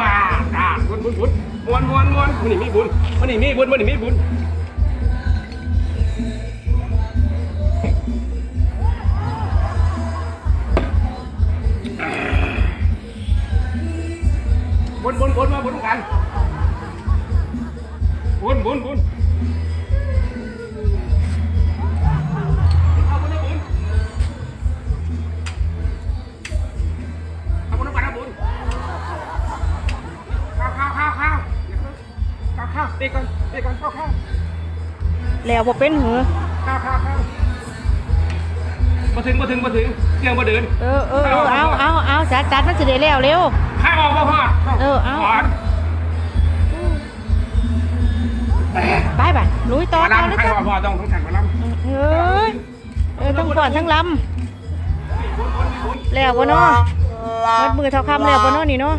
ว่าตาบุญบุญมวนมวนมวนมันนี่มีบุญมันนี่มีบุญมันนี่มีบุญบุญบุญบุญมาบุญกันบุญบุญบุญ ข้าวข้าวตีกันตีกันข้าวข้าวแล้วบ่เป็นหือข้าวข้าวข้าวมาถึงมาถึงมาถึงเตียงมาเดิน เออเออเออเอาเอาเอาจัดจัดมันสิได้แล้วเร็วข้าวออกมาพอดเออเอาหวานไปไปลุยต่อมาต่อลำเลยใครจ้ะว่าพอต้องต้องแข่งมาลำเอ้ยเออทั้งก่อนทั้งลำแล้วบ่เนาะมัดมือเท่าคำแล้วบ่เนาะนี่เนาะ